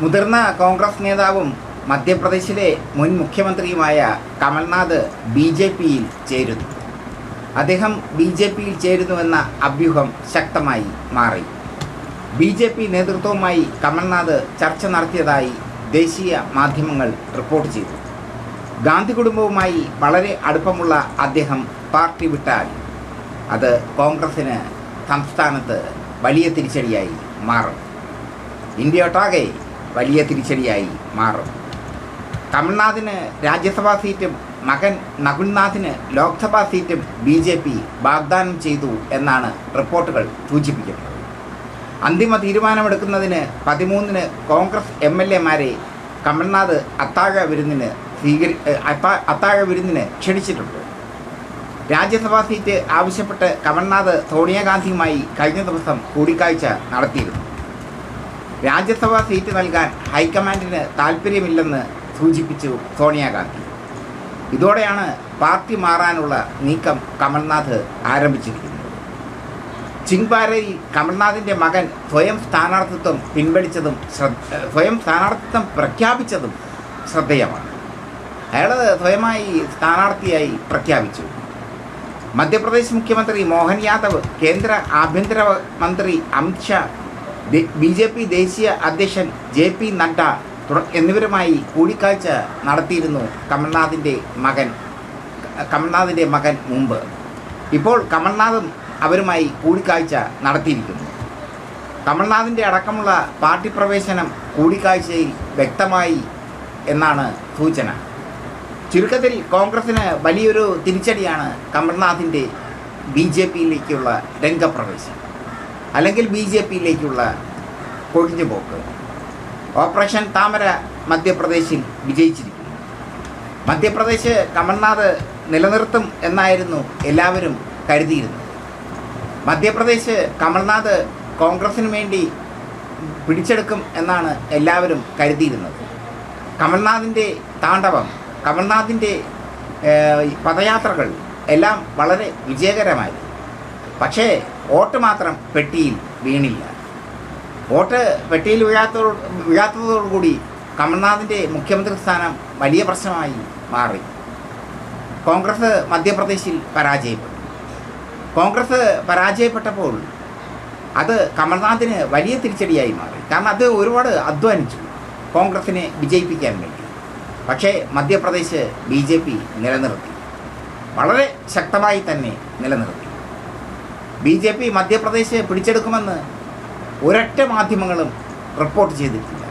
മുതിർന്ന കോൺഗ്രസ് നേതാവും മധ്യപ്രദേശിലെ മുൻ മുഖ്യമന്ത്രിയുമായ കമൽനാഥ് ബി ജെ പിയിൽ ചേരുന്നു. അദ്ദേഹം ബി ജെ പിയിൽ ചേരുന്നുവെന്ന അഭ്യൂഹം ശക്തമായി മാറി. ബി ജെ പി നേതൃത്വവുമായി കമൽനാഥ് ചർച്ച നടത്തിയതായി ദേശീയ മാധ്യമങ്ങൾ റിപ്പോർട്ട് ചെയ്തു. ഗാന്ധി കുടുംബവുമായി വളരെ അടുപ്പമുള്ള അദ്ദേഹം പാർട്ടി വിട്ടാൽ അത് കോൺഗ്രസിന് സംസ്ഥാനത്ത് വലിയ തിരിച്ചടിയായി മാറും. ഇന്ത്യ ഒട്ടാകെ വലിയ തിരിച്ചടിയായി മാറും. തമിഴ്നാടിന് രാജ്യസഭാ സീറ്റും മകൻ നകുൽനാഥിന് ലോക്സഭാ സീറ്റും ബി ജെ പി വാഗ്ദാനം ചെയ്തു എന്നാണ് റിപ്പോർട്ടുകൾ സൂചിപ്പിക്കുന്നത്. അന്തിമ തീരുമാനമെടുക്കുന്നതിന് പതിമൂന്നിന് കോൺഗ്രസ് എം എൽ എമാരെ കമൽനാഥ് അത്താഴ വിരുന്നിന് സ്വീകരി അത്താഴ വിരുന്നിന് ക്ഷണിച്ചിട്ടുണ്ട്. രാജ്യസഭാ സീറ്റ് ആവശ്യപ്പെട്ട് കമൽനാഥ് സോണിയാഗാന്ധിയുമായി കഴിഞ്ഞ ദിവസം കൂടിക്കാഴ്ച നടത്തിയിരുന്നു. രാജ്യസഭാ സീറ്റ് നൽകാൻ ഹൈക്കമാൻഡിന് താല്പര്യമില്ലെന്ന് സൂചിപ്പിച്ചു സോണിയാഗാന്ധി ഇതോടെയാണ് പാർട്ടി മാറാനുള്ള നീക്കം കമൽനാഥ് ആരംഭിച്ചിരിക്കുന്നത്. ചിങ്പാരയിൽ കമൽനാഥിന്റെ മകൻ സ്വയം സ്ഥാനാർത്ഥിത്വം പിൻവലിച്ചതും സ്വയം സ്ഥാനാർത്ഥിത്വം പ്രഖ്യാപിച്ചതും ശ്രദ്ധേയമാണ്. അയാൾ സ്വയമായി സ്ഥാനാർത്ഥിയായി പ്രഖ്യാപിച്ചു. മധ്യപ്രദേശ് മുഖ്യമന്ത്രി മോഹൻ യാദവ് കേന്ദ്ര ആഭ്യന്തര മന്ത്രി അമിത്ഷാ ബി ജെ പി ദേശീയ അധ്യക്ഷൻ ജെ പി നഡ്ഡ എന്നിവരുമായി കൂടിക്കാഴ്ച നടത്തിയിരുന്നു കമൽനാഥിന്റെ മകൻ കമൽനാഥിന്റെ മകൻ മുമ്പ്. ഇപ്പോൾ കമൽനാഥും അവരുമായി കൂടിക്കാഴ്ച നടത്തിയിരിക്കുന്നു. കമൽനാഥിന്റെ അടക്കമുള്ള പാർട്ടി പ്രവേശനം കൂടിക്കാഴ്ചയിൽ വ്യക്തമായി എന്നാണ് സൂചന. ചുരുക്കത്തിൽ കോൺഗ്രസിന് വലിയൊരു തിരിച്ചടിയാണ് കമൽനാഥിന്റെ ബി ജെ പിയിലേക്കുള്ള രംഗപ്രവേശം അല്ലെങ്കിൽ ബി ജെ പിയിലേക്കുള്ള കൊഴിഞ്ഞുപോക്ക് ഓപ്പറേഷൻ താമര മധ്യപ്രദേശിൽ വിജയിച്ചിരിക്കുന്നു. മധ്യപ്രദേശ് കമൽനാഥ് നിലനിർത്തും എന്നായിരുന്നു എല്ലാവരും കരുതിയിരുന്നത്. മധ്യപ്രദേശ് കമൽനാഥ് കോൺഗ്രസിന് വേണ്ടി പിടിച്ചെടുക്കും എന്നാണ് എല്ലാവരും കരുതിയിരുന്നത്. കമൽനാഥിന്റെ താണ്ഡവം കമൽനാഥിന്റെ പദയാത്രകൾ എല്ലാം വളരെ വിജയകരമായിരുന്നു. പക്ഷേ വോട്ട് മാത്രം പെട്ടിയിൽ വീണില്ല. വോട്ട് പെട്ടിയിൽ വീഴാത്തതോ വീഴാത്തതോടുകൂടി കമൽനാഥിന്റെ മുഖ്യമന്ത്രി സ്ഥാനം വലിയ പ്രശ്നമായി മാറി. കോൺഗ്രസ് മധ്യപ്രദേശിൽ പരാജയപ്പെട്ടു. കോൺഗ്രസ് പരാജയപ്പെട്ടപ്പോൾ അത് കമൽനാഥിന് വലിയ തിരിച്ചടിയായി മാറി. കാരണം അത് ഒരുപാട് അധ്വാനിച്ചു കോൺഗ്രസിനെ വിജയിപ്പിക്കാൻ വേണ്ടി. പക്ഷേ മധ്യപ്രദേശ് ബി ജെ പി നിലനിർത്തി. വളരെ ശക്തമായി തന്നെ നിലനിർത്തി. ബി ജെ പി മധ്യപ്രദേശ് പിടിച്ചെടുക്കുമെന്ന് ഒരൊറ്റ മാധ്യമങ്ങളും റിപ്പോർട്ട് ചെയ്തിട്ടില്ല.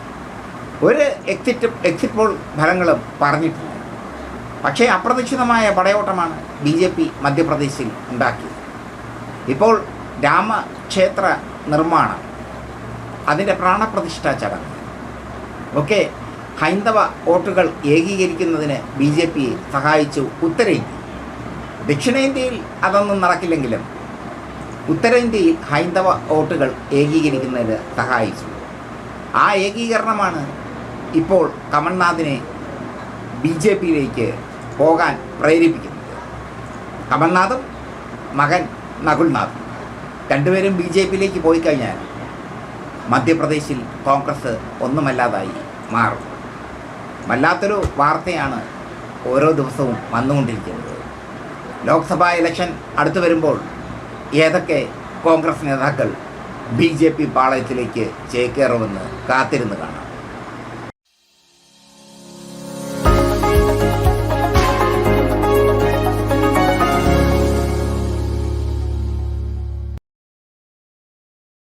ഒരു എക്സിറ്റ് എക്സിറ്റ് പോൾ ഫലങ്ങളും പറഞ്ഞിട്ടില്ല. പക്ഷേ അപ്രതീക്ഷിതമായ പടയോട്ടമാണ് ബി ജെ പി മധ്യപ്രദേശിൽ ഉണ്ടാക്കിയത്. ഇപ്പോൾ രാമക്ഷേത്ര നിർമ്മാണം അതിന്റെ പ്രാണപ്രതിഷ്ഠാ ചടങ്ങ്. ഒക്കെ ഹൈന്ദവ വോട്ടുകൾ ഏകീകരിക്കുന്നതിന് ബി ജെ പിയെ സഹായിച്ചു ഉത്തരേന്ത്യ. ദക്ഷിണേന്ത്യയിൽ അതൊന്നും നടക്കില്ലെങ്കിലും ഉത്തരേന്ത്യയിൽ ഹൈന്ദവ വോട്ടുകൾ ഏകീകരിക്കുന്നതിന് സഹായിച്ചു. ആ ഏകീകരണമാണ് ഇപ്പോൾ കമൽനാഥിനെ ബി ജെ പിയിലേക്ക് പോകാൻ പ്രേരിപ്പിക്കുന്നത്. കമൽനാഥും മകൻ നകുൽനാഥും രണ്ടുപേരും ബി ജെ പിയിലേക്ക് പോയി കഴിഞ്ഞാൽ മധ്യപ്രദേശിൽ കോൺഗ്രസ് ഒന്നുമല്ലാതായി മാറും. വല്ലാത്തൊരു വാർത്തയാണ് ഓരോ ദിവസവും വന്നുകൊണ്ടിരിക്കുന്നത്. ലോക്സഭാ ഇലക്ഷൻ അടുത്തു വരുമ്പോൾ ഏതൊക്കെ കോൺഗ്രസ് നേതാക്കൾ ബി ജെ പി പാളയത്തിലേക്ക് ചേക്കേറുമെന്ന് കാത്തിരുന്ന് കാണാം.